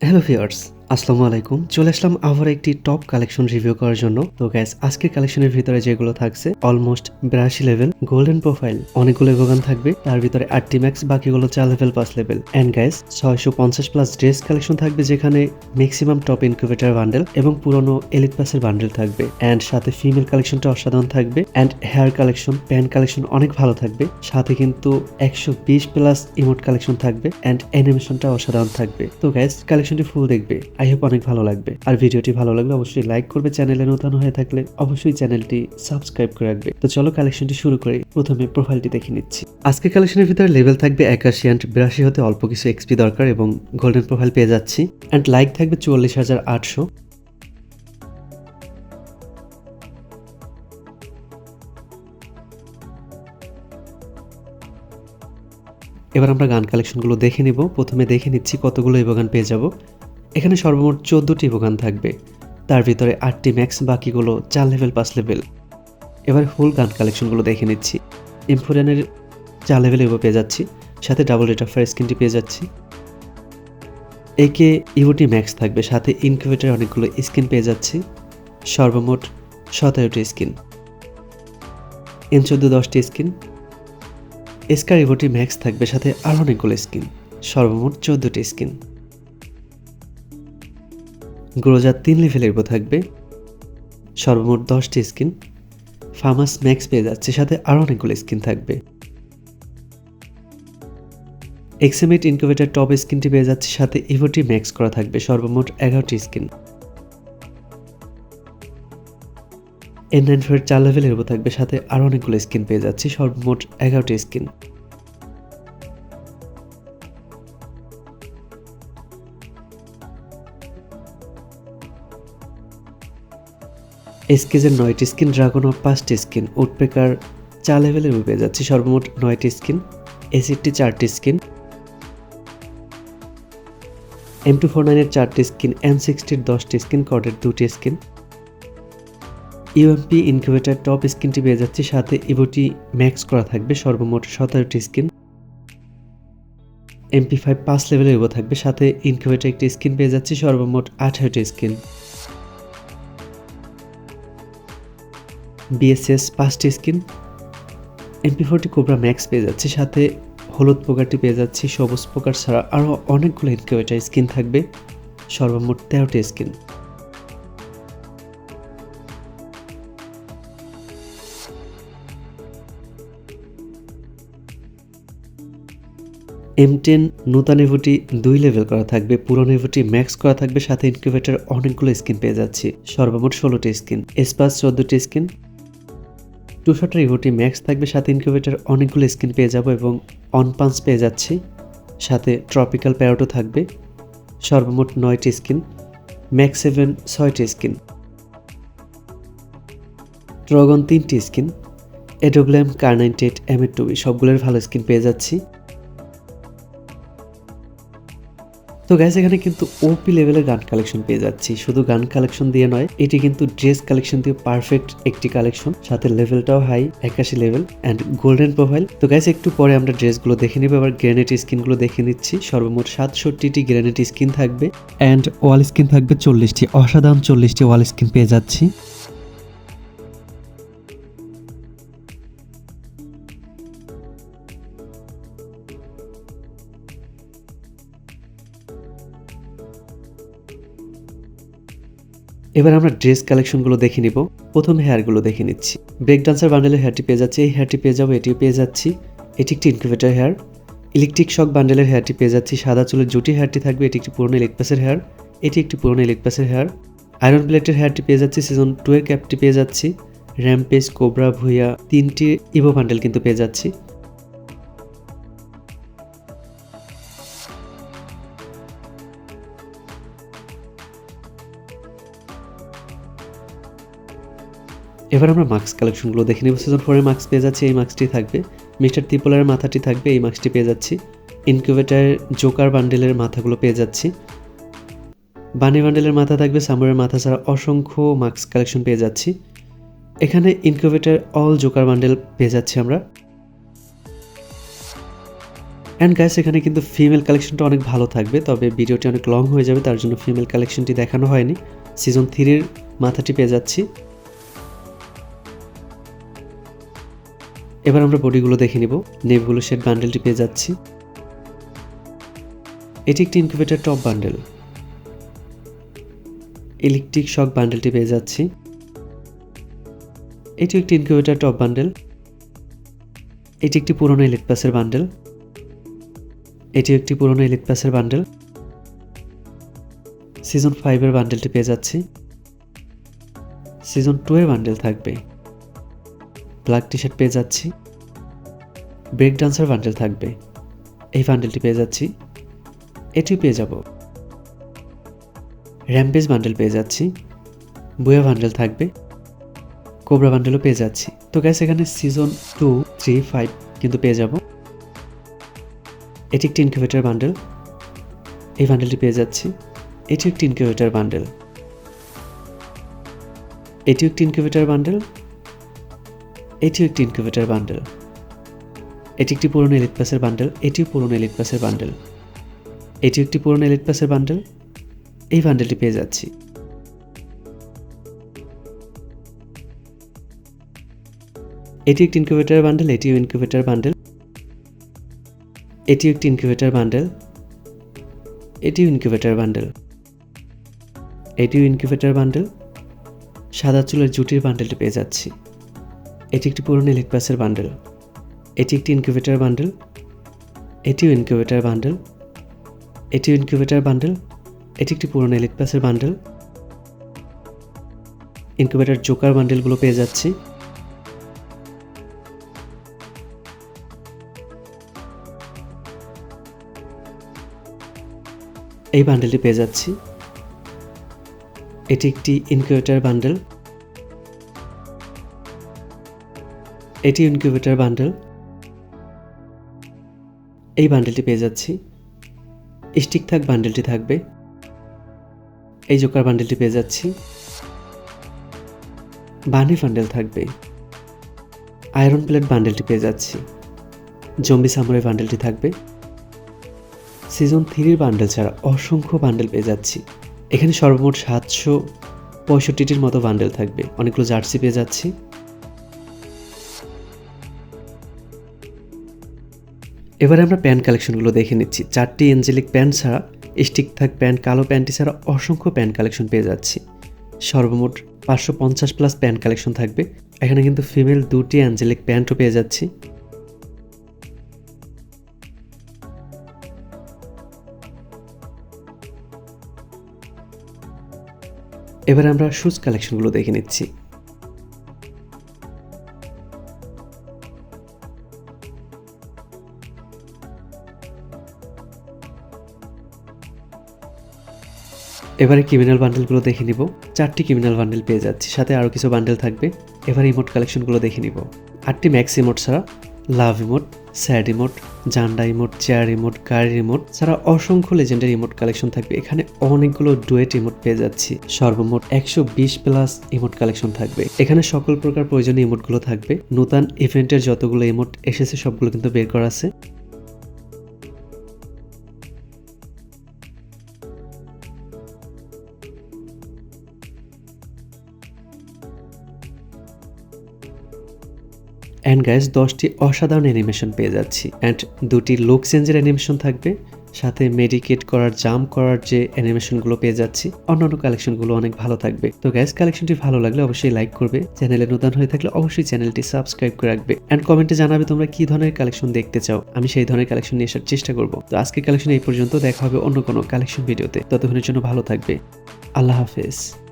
Hello viewers আসসালামু আলাইকুম। চলে আসলাম আবার একটি টপ কালেকশন রিভিউ করার জন্য। তো গ্যাস আজকের কালেকশনের ভিতরে যেগুলো থাকছে অলমোস্ট বিরাশি লেভেল গোল্ডেন প্রোফাইল অনেকগুলো এগোগান থাকবে। তার ভিতরে আটটি ম্যাক্স বাকিগুলো চার লেভেল পাঁচ লেভেল অ্যান্ড গ্যাস ছয়শো পঞ্চাশ প্লাস ড্রেস কালেকশন থাকবে যেখানে ম্যাক্সিমাম টপ ইনকিউবেটার বান্ডেল এবং পুরনো এলিট পাসের বান্ডেল থাকবে। অ্যান্ড সাথে ফিমেল কালেকশনটা অসাধারণ থাকবে। And hair collection pant collection অনেক ভালো থাকবে। সাথে কিন্তু একশো বিশ প্লাস ইমোট কালেকশন থাকবে। অ্যান্ড অ্যানিমেশনটা অসাধারণ থাকবে। তো গ্যাস কালেকশনটি ফুল দেখবে। আই হোপ অনেক ভালো লাগবে। আর ভিডিওটি ভালো লাগলে অবশ্যই লাইক করবে চ্যানেলে নতুন হয়ে থাকলে অবশ্যই চ্যানেলটি সাবস্ক্রাইব করে রাখবে। তো চলো কালেকশনটি শুরু করি। প্রথমে প্রোফাইলটি দেখে নিচ্ছি। আজকে কালেকশনের ভিতরে লেভেল থাকবে একাশি অ্যান্ড বিরাশি হতে অল্প কিছু এক্সপি দরকার এবং গোল্ডেন প্রোফাইল পেয়ে যাচ্ছি। অ্যান্ড লাইক থাকবে চুয়াল্লিশ হাজার আটশো। এবার আমরা গান কালেকশনগুলো দেখে নিব। প্রথমে দেখে নিচ্ছি কতগুলো ইভোগান পেয়ে যাব। এখানে সর্বমোট চোদ্দোটি ইভোগান থাকবে। তার ভিতরে আটটি ম্যাক্স, বাকিগুলো চার লেভেল, পাঁচ লেভেল। এবার ফুল গান কালেকশনগুলো দেখে নিচ্ছি। ইম্পোরিয়ানের চার লেভেল ইভো পেয়ে যাচ্ছি, সাথে ডাবল রেট অফ ফায়ার স্ক্রিনটি পেয়ে যাচ্ছি। একে ইভোটি ম্যাক্স থাকবে, সাথে ইনকিউবেটার অনেকগুলো স্কিন পেয়ে যাচ্ছি, সর্বমোট সতেরোটি স্কিন। এন চোদ্দ দশটি স্কিন। এসকার ইভোটি ম্যাক্স থাকবে, সাথে আরও অনেকগুলো স্কিন, সর্বমোট চোদ্দোটি স্কিন। গ্রোজার তিন লেভেলের ইভো থাকবে। সর্বমোট দশটি স্কিন ফার্মাস ম্যাক্স পেয়ে যাচ্ছে সাথে আরও অনেকগুলো স্কিন থাকবে। এক্সএমএট ইনকিউবেটার টপ স্কিনটি পেয়ে যাচ্ছে সাথে ইভোটি ম্যাক্স করা থাকবে, সর্বমোট এগারোটি স্কিন এন নাইন ফোর চার লেভেলের উপর থাকবে সাথে আরও অনেকগুলো স্কিন পেয়ে যাচ্ছি, সর্বমোট এগারোটি স্কিন এসকেজের নয়টি স্কিন, ড্রাগন অফ পাঁচটি স্কিন। উডপেকার চার লেভেলের উপর পেয়ে যাচ্ছি সর্বমোট নয়টি স্কিন, এসিডটি চারটি স্কিন। এম টু ফোর নাইনের চারটি স্কিন, এম সিক্সটির দশটি স্কিন কডের দুটি স্কিন। ইউএমপি ইনকিউবেটার টপ স্কিনটি পেয়ে যাচ্ছি সাথে ইভোটি ম্যাক্স করা থাকবে সর্বমোট সতেরোটি স্কিন। এমপি ফাইভ পাঁচ লেভেলের ইভো থাকবে সাথে ইনকিউবেটার একটি স্কিন পেয়ে যাচ্ছি সর্বমোট আঠারোটি স্কিন। বিএসএস পাঁচটি skin MP forty cobra max পেয়ে যাচ্ছি। সাথে হলুদ পোকারটি পেয়ে যাচ্ছি, সবুজ পোকার ছাড়া আরও অনেকগুলো ইনকিউবেটার স্কিন থাকবে। সর্বমোট তেরোটি স্কিন এম টেন নূতন এভোটি দুই লেভেল করা থাকবে, পুরনো এভোটি ম্যাক্স করা থাকবে, সাথে ইনকিউবেটার অনেকগুলো স্কিন পেয়ে যাচ্ছি। সর্বমোট ষোলোটি স্কিন এসপাস চোদ্দোটি স্কিন টু শটার ইভোটি ম্যাক্স থাকবে, সাথে ইনকিউবেটার অনেকগুলো স্কিন পেয়ে যাব এবং অন পেয়ে যাচ্ছি। সাথে ট্রপিক্যাল প্যারোটও থাকবে, সর্বমোট নয়টি স্কিন, ম্যাক্স সেভেন, ছয়টি স্কিন। ড্রগন তিনটি স্কিন, এডোগ্ল্যাম কার নাইনটি এইট এম টুবি সবগুলোর ভালো স্কিন পেয়ে যাচ্ছি। তো গ্যাস এখানে কিন্তু ওপি লেভেলের গান কালেকশন পেয়ে যাচ্ছি। শুধু গান কালেকশন দিয়ে নয়, এটি কিন্তু ড্রেস কালেকশন দিয়ে পারফেক্ট একটি কালেকশন সাথে লেভেলটাও হাই একাশি লেভেল অ্যান্ড গোল্ডেন প্রোফাইল তো গ্যাস একটু পরে আমরা ড্রেসগুলো দেখে নিব। এবার গ্রেনেট স্কিনগুলো দেখে নিচ্ছি। সর্বমোট সাতষট্টিটি গ্রেনেট স্কিন থাকবে অ্যান্ড ওয়াল স্কিন থাকবে চল্লিশটি। অসাধারণ চল্লিশটি ওয়াল স্কিন পেয়ে যাচ্ছি। এবার আমরা ড্রেস কালেকশনগুলো দেখে নিব। প্রথম হেয়ারগুলো দেখে নিচ্ছি। ব্রেক ডান্সার বান্ডেলের হেয়ারটি পেয়ে যাচ্ছি। এই হেয়ারটি পেয়ে যাব, এটিও পেয়ে যাচ্ছি। এটি একটি ইনকিউবেটার হেয়ার। ইলেকট্রিক শক বান্ডেলের হেয়ারটি পেয়ে যাচ্ছি। সাদা চুলের জুটি হেয়ারটি থাকবে, এটি একটি পুরনো ইলেকট্রাসের হেয়ার। এটি একটি পুরনো ইলেকট্রাসের হেয়ার। আয়রন প্লেটের হেয়ারটি পেয়ে যাচ্ছি। সিজন টু এর ক্যাপটি পেয়ে যাচ্ছি। র্যাম্পেজ কোবরা ভুইয়া তিনটি ইভো বান্ডেল কিন্তু পেয়ে যাচ্ছি। এবার আমরা মাস্ক কালেকশনগুলো দেখে নেব। সিজন ফোরের মাস্ক পেয়ে যাচ্ছি, এই মাস্কটি থাকবে। মিস্টার ত্রিপোলারের মাথাটি থাকবে, এই মাস্কটি পেয়ে যাচ্ছি। ইনকিউবেটারের জোকার বান্ডেলের মাথাগুলো পেয়ে যাচ্ছি। বানি বান্ডেলের মাথা থাকবে সামরের মাথা ছাড়া অসংখ্য মাস্ক কালেকশন পেয়ে যাচ্ছি। এখানে ইনকিউবেটার অল জোকার বান্ডেল পেয়ে যাচ্ছি আমরা। অ্যান্ড গাইস এখানে কিন্তু ফিমেল কালেকশনটা অনেক ভালো থাকবে, তবে ভিডিওটি অনেক লং হয়ে যাবে, তার জন্য ফিমেল কালেকশনটি দেখানো হয়নি। সিজন থ্রির মাথাটি পেয়ে যাচ্ছি। এবার আমরা বডিগুলো দেখে নিব। নেভগুলো শেড বান্ডেলটি পেয়ে যাচ্ছি। এটি একটি incubator top bundle electric shock বান্ডেলটি পেয়ে যাচ্ছি। এটি একটি ইনকিউবেটর টপ বান্ডেল এটি একটি পুরনো ইলেট পাসের বান্ডেল এটি একটি পুরনো ইলেট পাসের বান্ডেল সিজন ফাইভের বান্ডেলটি পেয়ে যাচ্ছি। সিজন টু এর বান্ডেল থাকবে। ব্ল্যাক টি শার্ট পেয়ে যাচ্ছি। ব্রেক ডান্সার বান্ডেল থাকবে। এই বান্ডেলটি পেয়ে যাচ্ছি। এটিও পেয়ে যাব। র্যাম্পেজ বান্ডেল পেয়ে যাচ্ছি। বুয়া বান্ডেল থাকবে। কোবরা বান্ডেলও পেয়ে যাচ্ছি। তো গ্যাস এখানে সিজন টু থ্রি ফাইভ কিন্তু পেয়ে যাব। এটি একটি ইনকিউবেটার বান্ডেল এই বান্ডেলটি পেয়ে যাচ্ছি। এটি একটি ইনকিউবেটার বান্ডেল এটিও একটি ইনকিউবেটার বান্ডেল এটিও একটি ইনকিউবেটার বান্ডেল এটি একটি পুরনো এলিট পাসের বান্ডেল এটিও পুরনো এলিট পাসের বান্ডেল এটিও একটি পুরনো এলিট পাসের বান্ডেল এই বান্ডেলটি পেয়ে যাচ্ছি। এটি একটি ইনকিউবেটার বান্ডেল এটিও ইনকিউবেটার বান্ডেল এটিও একটি ইনকিউবেটার বান্ডেল এটিও ইনকিউবেটার বান্ডেল এটিও ইনকিউবেটার বান্ডেল সাদা চুলের জুটির বান্ডেলটি পেয়ে যাচ্ছি। এটি একটি পুরনো এলিট পাসের বান্ডেল। এটি একটি ইনকিউবেটার বান্ডেল। এটিও ইনকিউবেটার বান্ডেল। এটিও ইনকিউবেটার বান্ডেল। এটি একটি পুরনো এলিট পাসের বান্ডেল। ইনকিউবেটার জোকার বান্ডেলগুলো পেয়ে যাচ্ছি। এই বান্ডেলটি পেয়ে যাচ্ছি। এটি একটি ইনকিউবেটার বান্ডেল। এটি ইনকিউবেটার বান্ডেল। এই বান্ডেলটি পেয়ে যাচ্ছি। স্টিক থাক বান্ডেলটি থাকবে। এই জোকার বান্ডেলটি পেয়ে যাচ্ছি। বানি বান্ডেল থাকবে। আয়রন প্লেট বান্ডেলটি পেয়ে যাচ্ছি। জম্বি সামুরাই বান্ডেলটি থাকবে। সিজন থ্রির বান্ডেল ছাড়া অসংখ্য বান্ডেল পেয়ে যাচ্ছি। এখানে সর্বমোট সাতশো পঁয়ষট্টিটির মতো বান্ডেল থাকবে। অনেকগুলো জার্সি পেয়ে যাচ্ছি। এবারে আমরা প্যান্ট কালেকশনগুলো দেখে নিচ্ছি। চারটি এঞ্জেলিক প্যান্ট ছাড়া স্টিক থাক প্যান্ট, কালো প্যান্টটি ছাড়া অসংখ্য প্যান্ট কালেকশন পেয়ে যাচ্ছি। সর্বমোট পাঁচশো পঞ্চাশ প্লাস প্যান্ট কালেকশন থাকবে। এখানে কিন্তু ফিমেল দুটি অ্যাঞ্জেলিক প্যান্টও পেয়ে যাচ্ছি। এবার আমরা শুজ কালেকশনগুলো দেখে নিচ্ছি। এবারে ক্রিমিনাল বান্ডেলগুলো দেখে নিব। চারটি ক্রিমিনাল বান্ডেল পেয়ে যাচ্ছি, সাথে আরও কিছু বান্ডেল থাকবে। এবার ইমোট কালেকশনগুলো দেখে নিব। আটটি ম্যাক্স ইমোট ছাড়া লাভ ইমোট স্যাড ইমোট জান্ডা ইমোট চেয়ার ইমোট গাড়ির ইমোট ছাড়া অসংখ্য লেজেন্ডারি ইমোট কালেকশন থাকবে। এখানে অনেকগুলো ডুয়েট ইমোট পেয়ে যাচ্ছি। সর্বমোট একশো বিশ প্লাস ইমোট কালেকশন থাকবে। এখানে সকল প্রকার প্রয়োজনীয় ইমোটগুলো থাকবে। নতুন ইভেন্টের যতগুলো ইমোট এসেছে, সবগুলো কিন্তু বের করা আছে। অ্যান্ড গ্যাস দশটি অসাধারণ অ্যানিমেশন পেয়ে যাচ্ছি। অ্যান্ড দুটি লুক চেঞ্জের অ্যানিমেশন থাকবে। সাথে মেডিকেট করার জাম্প করার যে অ্যানিমেশনগুলো পেয়ে যাচ্ছি, অন্যান্য কালেকশনগুলো অনেক ভালো থাকবে। তো গ্যাস কালেকশনটি ভালো লাগলে অবশ্যই লাইক করবে। চ্যানেলে নতুন হয়ে থাকলে অবশ্যই চ্যানেলটি সাবস্ক্রাইব করে রাখবে। অ্যান্ড কমেন্টে জানাবে তোমরা কি ধরনের কালেকশন দেখতে চাও। আমি সেই ধরনের কালেকশন নিয়ে আসার চেষ্টা করব। তো আজকে কালেকশন এই পর্যন্ত। দেখা হবে অন্য কোনো কালেকশন ভিডিওতে ততক্ষণের জন্য ভালো থাকবে। আল্লাহ হাফেজ।